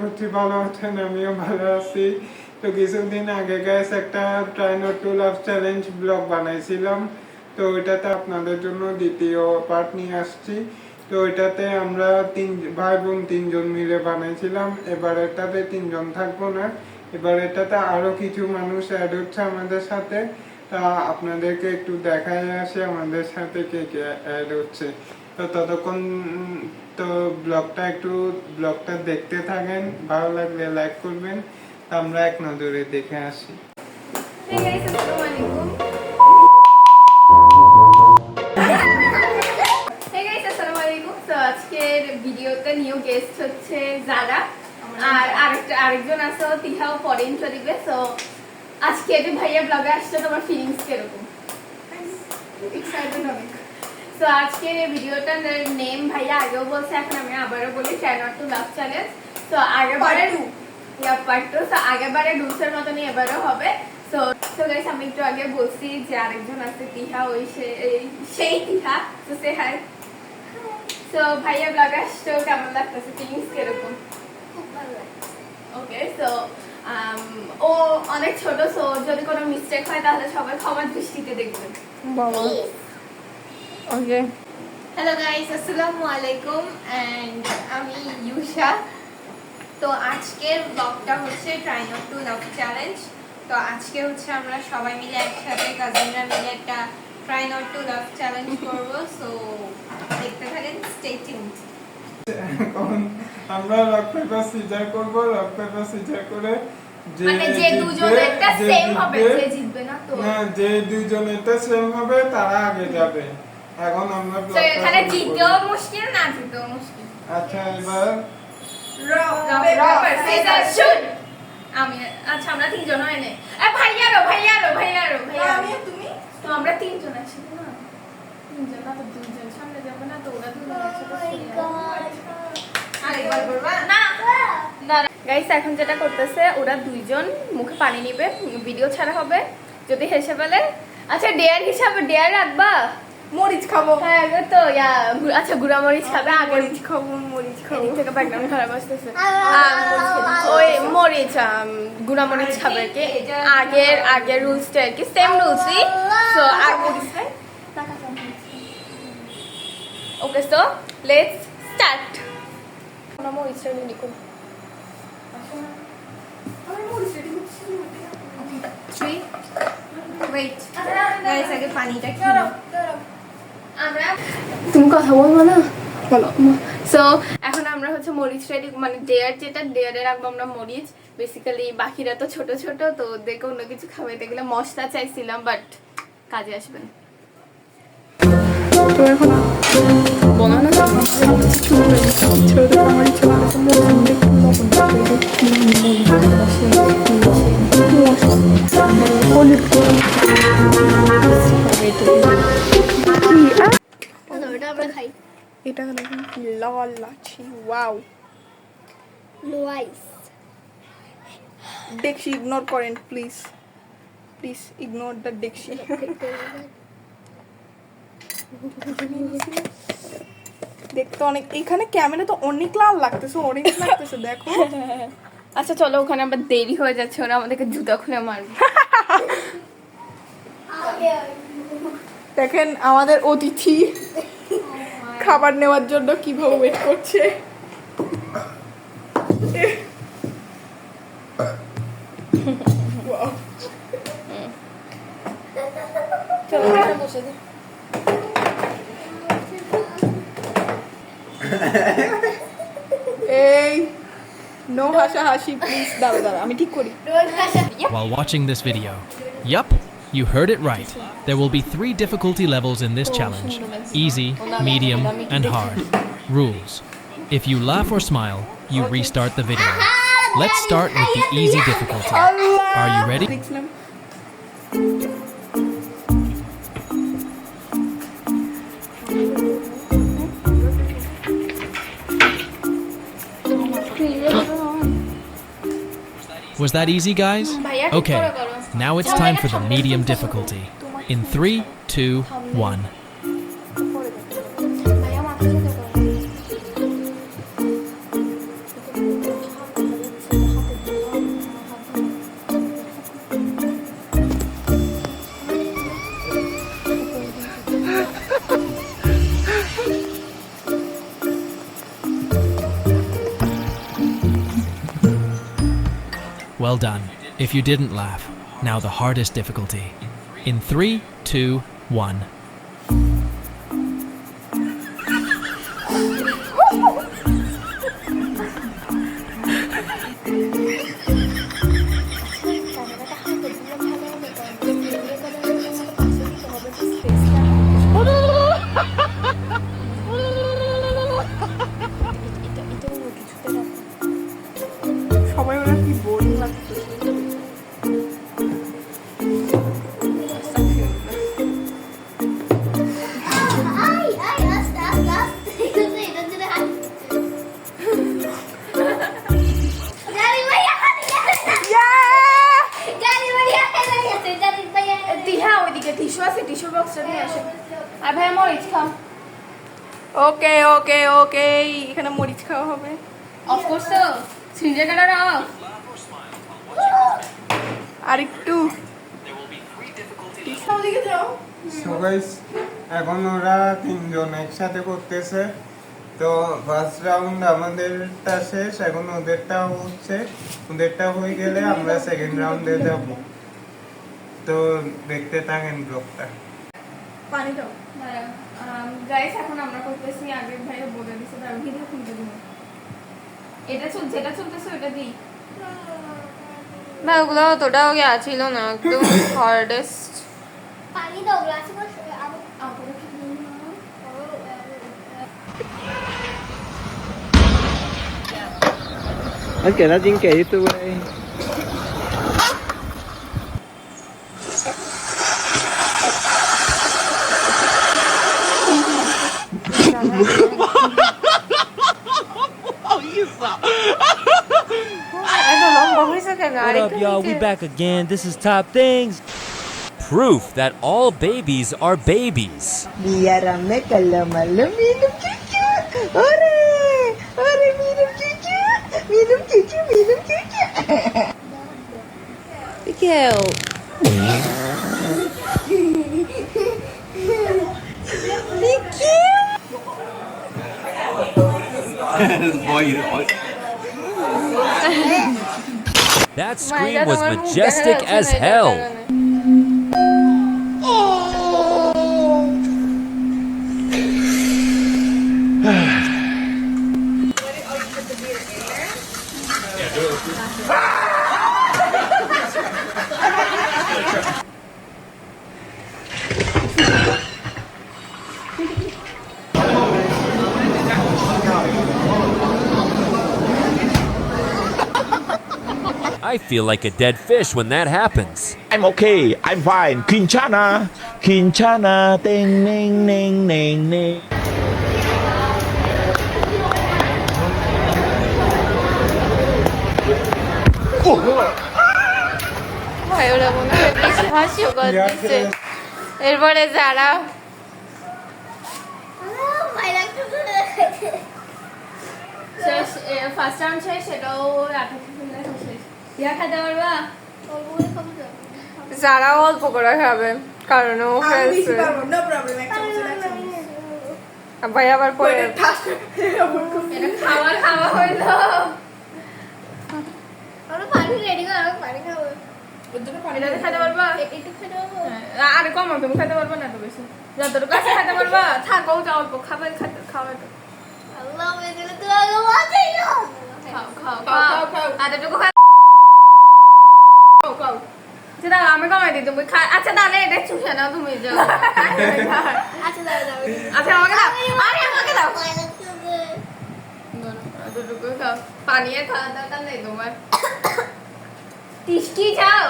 করছি ভালো আছেন, আমিও ভালো আছি। তো কিছুদিন আগে গ্যাস একটা try not to love challenge blog বানাইছিলাম। তো ওইটাতে আপনাদের জন্য দ্বিতীয় পার্ট নিয়ে আসছি। তো ওইটাতে আমরা তিন, ভাই বোন তিনজন মিলে বানাইছিলাম। এবার এটাতে তিনজন থাকব না। এবার এটাতে আরও কিছু মানুষ অ্যাড হচ্ছে আমাদের সাথে। তা আপনাদেরকে একটু দেখাই আসে আমাদের সাথে কে কে অ্যাড হচ্ছে। তো ততক্ষণ তো ব্লগটা একটু ব্লগটা দেখতে থাকেন, ভালো লাগলে লাইক করবেন। তা আমরা এক নজরে দেখে আসি। আরেকজন আছে, তিহাও পরে দিবে সো আজকে ভাইয়া ব্লগে আসছে, তোমার ফিলিংস কীরকম এক্সাইটেড অনেক সো আজকের এই ভিডিওটার নেম ভাইয়া আগেও বলছে এখন আমি আবারও বলি নট টু লাভ চ্যালেঞ্জ তো আগেবারে তো আগেবারে মতনই এবারও হবে। সো তো গাইস আমি একটু আগে বলছি যে আরেকজন আছে তিহা ওই সেই তিহা। তো সে হাই সো ভাইয়া ব্লগ আসছো কেমন লাগতেছে ফিলিংস কীরকম? ওকে সো um, ও অনেক ছোট সো যদি কোনো মিস্টেক হয় তাহলে সবাই ক্ষমার দৃষ্টিতে দেখবেন। ওকে হ্যালো গাইস আসসালামু আলাইকুম এন্ড আমি ইউশা তো আজকের ব্লগটা হচ্ছে try not to love challenge তো আজকে হচ্ছে আমরা সবাই মিলে একসাথে কাজিনরা মিলে একটা try not to love challenge করব। সো দেখতে থাকেন স্টে টিউনড এখন আমরা রক পেপার সিজার করব রক পেপার সিজার করে যে মানে যে দুজনেরটা সেম হবে যে জিতবে না তো। না যে দুজনেরটা সেম হবে তারা আগে যাবে। এখন আমরা তো এখানে জিতেও মুশকিল না জিতেও মুশকিল? আচ্ছা এবার রবার সিজার শুট আমি আচ্ছা আমরা তিনজন হয় না। এ ভাইয়ারও ভাইয়ারও ভাইয়ারও ভাইয়ারও তুমি? তো আমরা তিনজন আছি না? তিনজন না তো দুজন সামনে যাব না তো ওরা দুজন একসাথে আরেকবার করবা? না। গাইস এখন যেটা করতেছে ওরা দুইজন মুখে পানি নিবে ভিডিও ছাড়া হবে। যদি হেসে ফেলে আচ্ছা ডেয়ার হিসাবে ডেয়ার রাখবা? মরিচ খাব। হ্যাঁ তো ইয়া আচ্ছা গুড়া মরিচ খাবে আগে মরিচ খাব মরিচ খাব। এদিক থেকে ব্যাকগ্রাউন্ড খারাপ আসতেছে। ওই মরিচ গুঁড়া মরিচ খাবে কি। আগের আগের রুলসটা আর কি সেম রুলসই সো আগে ওকে সো লেটস স্টার্ট আমরা মরিচটা রেডি করি থ্রি ওয়েট গাইস আগে পানিটা খেলো আমরা তুমি কথা বলব না? বলো সো এখন আমরা হচ্ছে মরিচ রেডি মানে ডেয়ার যেটা ডেয়ারে রাখব আমরা মরিচ। বেসিক্যালি বাকিরা তো ছোট ছোট তো দেখে অন্য কিছু খাওয়াইতে গেলে মশলা চাইছিলাম বাট কাজে আসবে না। তো এখন বানানো ছোট খাই এটা দেখছি ইগনোর করেন প্লিজ প্লিজ ইগনোর দ্য দেখছি দেখতে অনেক, এখানে ক্যামেরা তো অনেক লাল লাগতেছে অরেঞ্জ লাগতেছে, দেখো। আচ্ছা চলো, ওখানে আবার দেরি হয়ে যাচ্ছে, ওরা আমাদেরকে জুতা খুলে মারবে। দেখেন আমাদের অতিথি খাবার নেওয়ার জন্য কীভাবে ওয়েট করছে। এই নো হাসা হাসি দাঁড়া দাঁড়া আমি ঠিক করি। While watching this video. Yup, You heard it right. There will be three difficulty levels in this challenge easy, medium, and hard. Rules If you laugh or smile, you restart the video. Let's start with the easy difficulty. Are you ready? Was that easy, guys? Okay, now it's time for the medium difficulty. In three, two, one. Well done, if you didn't laugh now the hardest difficulty. In three, two, one. Colour off আর একটু। So guys এখন ওরা তিনজন একসাথে করতেছে। তো first round আমাদেরটা শেষ এখন ওদেরটা হচ্ছে। ওদেরটা হয়ে গেলে আমরা সেকেন্ড রাউন্ডে যাব। তো দেখতে থাকেন ব্লগটা। পানি দাও। গাইস এখন আমরা করতেছি আগে ভাইয়া বলে দিছে তার ভিডিও খুলতে দিব। এটা চল যেটা চলতেছে ওটা দিই না ওগুলো অতটাও ইয়া ছিল না একদম hardest Paano daw? Klase mo siya. Ako. ako up, y'all? We back again. This is Top Things. Proof that all babies are babies. Biarame kalamalam minum cucu. Ore, ore minum cucu. Minum cucu, minum cucu. Miguel. That scream was majestic as hell. I feel like a dead fish when that happens. I'm okay. I'm fine. Quinchana. Quinchana. Ding, ning, ning, ning, ning. ভাই ওরা মনে হয় বেশ হাসিও করতেছে এরপরে যারা Oh, my leg to do শেষ ফার্স্ট রাউন্ড শেষ সেটাও আঠাশ শেষ ইয়া খেতে পারবা? যারা অল্প করে খাবে কারণ ও ভাই আবার পরে খাওয়া খাওয়া হইল। পানি daw. হ্যাঁ, আরে কম তুমি খেতে পারবা না তো বেশি। যতটুকু আছে খেতে পারবা। থাকো অল্প খাবে খেতে খাবে তো। Allah, may nilito ako mga yun. খাও খাও খাও, খাও। খাও, আমি কমাই দিই তুমি আচ্ছা তাহলে এটা চুষে নাও তুমি যাও। Ate, daw, daw. আচ্ছা আমাকে দাও। আরে আমাকে দাও। My leg to do. এতটুকু খাও। পানি খাওয়া দরকার নেই তোমার। টিস্টি চাও?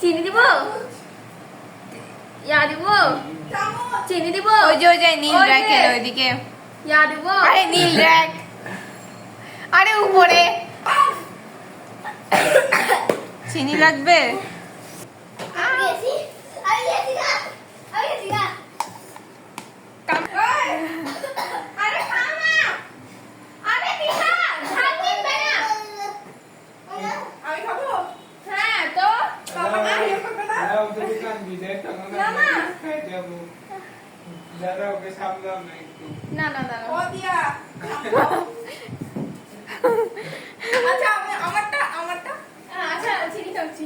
চিনি দিব? ইয়া দিব? চিনি দিব? ওই যে ওই যে নীল র্যাকের ওইদিকে। ইয়া দিব? আরে নীল র্যাক। আরে উপরে। চিনি লাগবে? না আরে পিঠা ঝাল দিন না আমি পারছি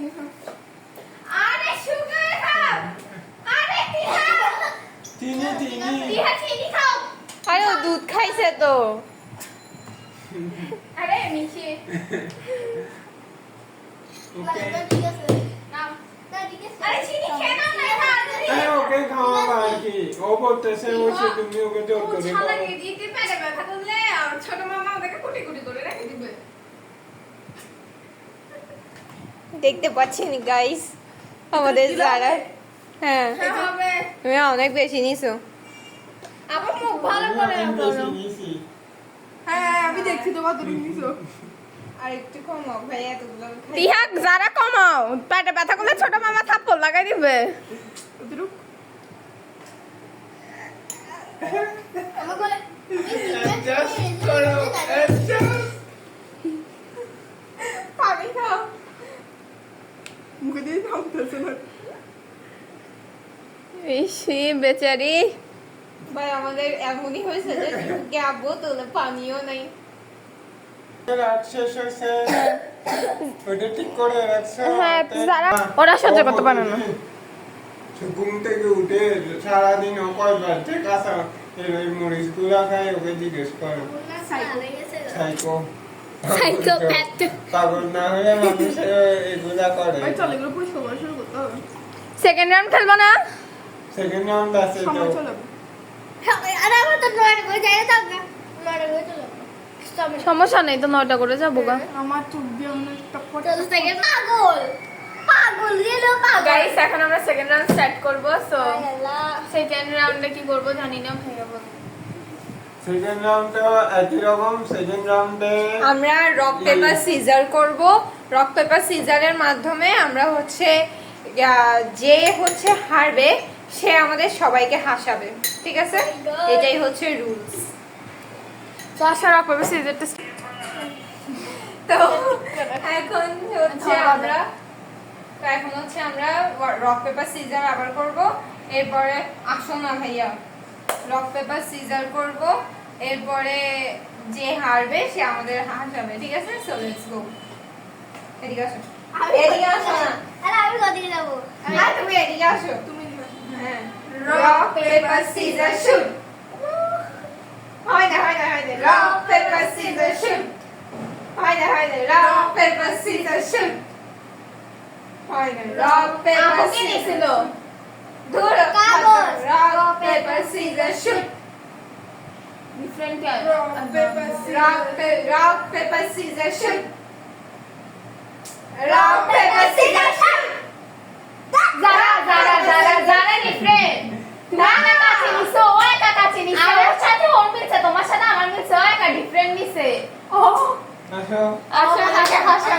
ওকে। খাওয়া ও বলতেছে তুমি ওকে জোর ছোট মামা ওদেরকে কুটি কুটি করে রেখে দিবে। দেখতে পাচ্ছেন গাইস আমাদের যারা হ্যাঁ। তুমি অনেক বেশি নিছো। আবার মুখ ভালো করে। হ্যাঁ আমি দেখছি তো কত নিছো। তিহাক যারা কমাও পেটে ব্যথা করলে ছোট মামা থাপ্পড় লাগাই দিবে। অতটুক Adjust adjust। মুখে দিয়ে থামতেছে না। ইসি বেচারি। ভাই আমাদের এমনই হয়েছে যে গ্যাপ বোতলে পানিও নাই। হ্যাঁ, তাই- যারা- ওরা সহ্য করতে পারে না। ঘুম থেকে উঠে সারাদিন কয়বার যে কাঁচা মরিচগুলা খায় ওকে জিজ্ঞেস করো। সাইকো। Psychopath. পাগল না মানুষ এগুলা করে। ভাই চল এগুলো পরিষ্কার করা শুরু করতে হবে। সেকেন্ড রাউন্ড খেলব না? সেকেন্ড রাউন্ড আছে তো। সময় চলে আরে আমার তো লড়াই করে যাই না তাকে করে চলো সমস্যা নেই তো নয়টা করে যাব গা। আমার চোখ দিয়ে টপট সেকেন্ড পাগল। পাগল গেল পাগল। গাইস এখন আমরা সেকেন্ড রাউন্ড স্টার্ট করব সো সেকেন্ড রাউন্ডে কি করব জানি না ভাইয়া বল সেকেন্ড রাউন্ডে একই রকম সেকেন্ড রাউন্ডে আমরা রক পেপার সিজার করব। রক পেপার সিজারের মাধ্যমে আমরা হচ্ছে যে হচ্ছে হারবে সে আমাদের সবাইকে হাসাবে। ঠিক আছে? এটাই হচ্ছে রুলস তো আশা রাখ পাবে সিজারটা তো এখন হচ্ছে আমরা তো এখন হচ্ছে আমরা রক পেপার সিজার আবার করব। এরপরে আসো না ভাইয়া রক পেপার সিজার করব। এরপরে যে হারবে সে আমাদের হাসাবে ঠিক আছে? সো লেটস গো এদিকে আসো। এদিকে আসো না আরে আমি কোথায় যাব? আর তুমি এদিকে আসো। তুমি হ্যাঁ। রক পেপার সিজার শুট হয় না হয় না হয় না। রক পেপার সিজার শুট হয় না হয় না। রক পেপার সিজার শুট হয় না। রক পেপার আমাকে নিছিল ধর। কাগজ। Rock paper scissor shoot different rock rock paper scissor shoot rock paper scissor shoot যারা যারা যারা যারা ডিফারেন্ট না না কাছে নিছো ও কাছে নিছো আমার সাথে ওর মিলছে তোমার সাথে আমার মিলছে ও একা ডিফারেন্ট নিছে ও আসো আশা হাসা হাসা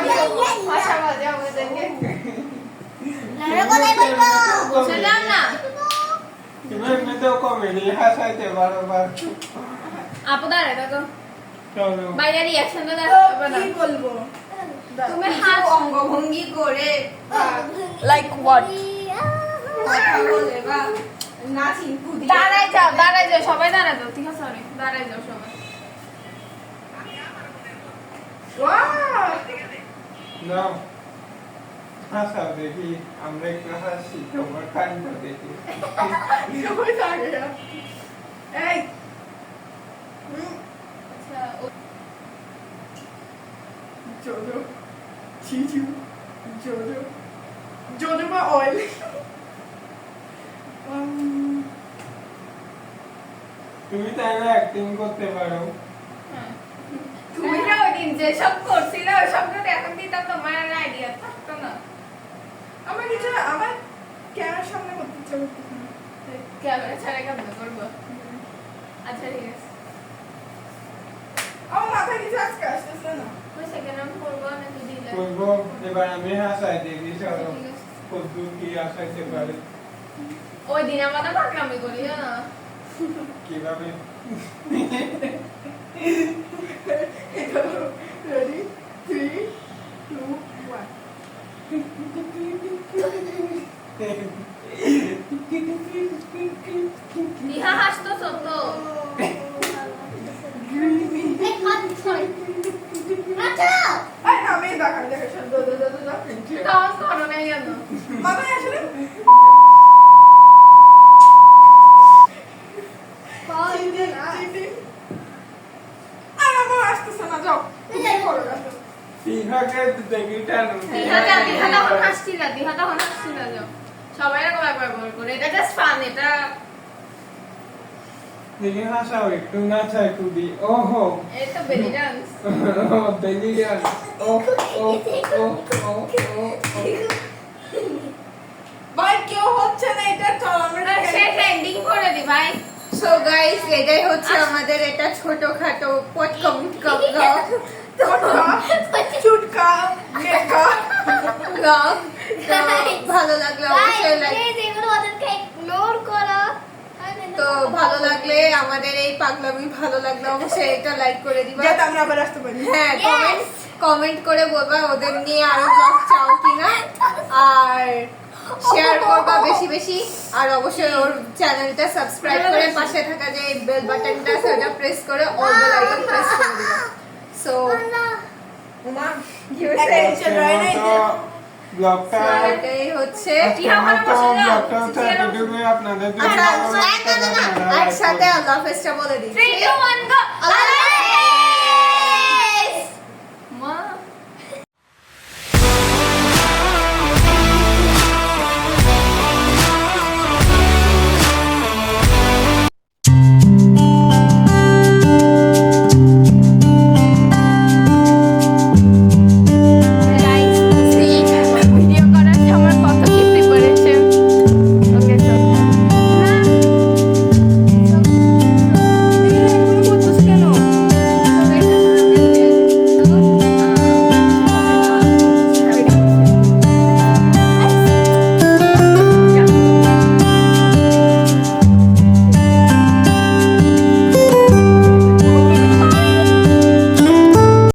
ভাষা মজা আমাদেরকে লড়াই কোথায় বলব বুঝলাম না আপু দাঁড়া দেখো বাইরে রিয়াকশনটা দেখো না কি বলব তুমি হাত অঙ্গভঙ্গি করে লাইক হোয়াট কথা বলে বা নাচিন কুদি দাঁড়াই যাও সবাই দাঁড়াই যাও ঠিক আছে সরি দাঁড়াই যাও সবাই নাও হাসাও দেখি আমরা একটু হাসি তোমার কাণ্ড দেখি। এই। আচ্ছা বা অয়েল তুমি তাইলে অ্যাক্টিং করতে পারো। তুমি না ওই দিন যেসব করছিলে ওই সবগুলো এখন দিতাম তোমার আইডিয়া থাকতো না আমার কিছু না, আমার ক্যামেরার সামনে করতে ইচ্ছা করতেছে না। ক্যামেরা ছাড়া কেমন করব। আচ্ছা ঠিক আছে। আমার মাথায় কিছু আজকে আসতেছে না। ওই সেকেন্ড করব নাকি দিলে বলব এবার আমি হাসাই দেখি চলো ঠিক কি হাসাইতে পারে। ওই দিন আমরা পাকলামি করি না কীভাবে? Ready three two one Niha হাসতো সত্য। আচ্ছা। আমি দেখা দেখা শুন দো দো দো দো দো। তখন করো নাই কেন মাথায় আসলে চিটিং চিটিং আর আমার আসতেছে না যাও। সবাই এরকম একবার একবার করে এটা জাস্ট ফান এটা দেখি হাসাও একটু নাচা একটু দি ওহো। এই তো বেলি ডান্স বেলি ডান্স ও ও ও ও ও ভাই কেউ হচ্ছে না এটা চল আমরা সে ট্রেন্ডিং করে দি ভাই। সো গাইস এটাই হচ্ছে আমাদের এটা ছোটখাটো ব্লগ চুটকা ব্লগ ভালো লাগলে অবশ্যই করো। তো ভালো লাগলে আমাদের এই পাগলামি ভালো লাগলে অবশ্যই এটা লাইক করে দিবা। যাতে আমরা আবার আসতে পারি। হ্যাঁ কমেন্ট কমেন্ট করে বলবা ওদের নিয়ে আরও ব্লগ চাও কিনা। আর শেয়ার করবা বেশি বেশি। আর অবশ্যই ওর চ্যানেলটা সাবস্ক্রাইব করে পাশে থাকা যে বেল বাটনটা সেটা প্রেস করে অল বেল আইকন প্রেস করে দিবা। সো উমা কি হয়েছে? ব্লগটা এটাই হচ্ছে টিহা বসে আপনাদের আচ্ছা like একসাথে আল্লাহ হাফেজটা বলে দিই। গো আল্লাহ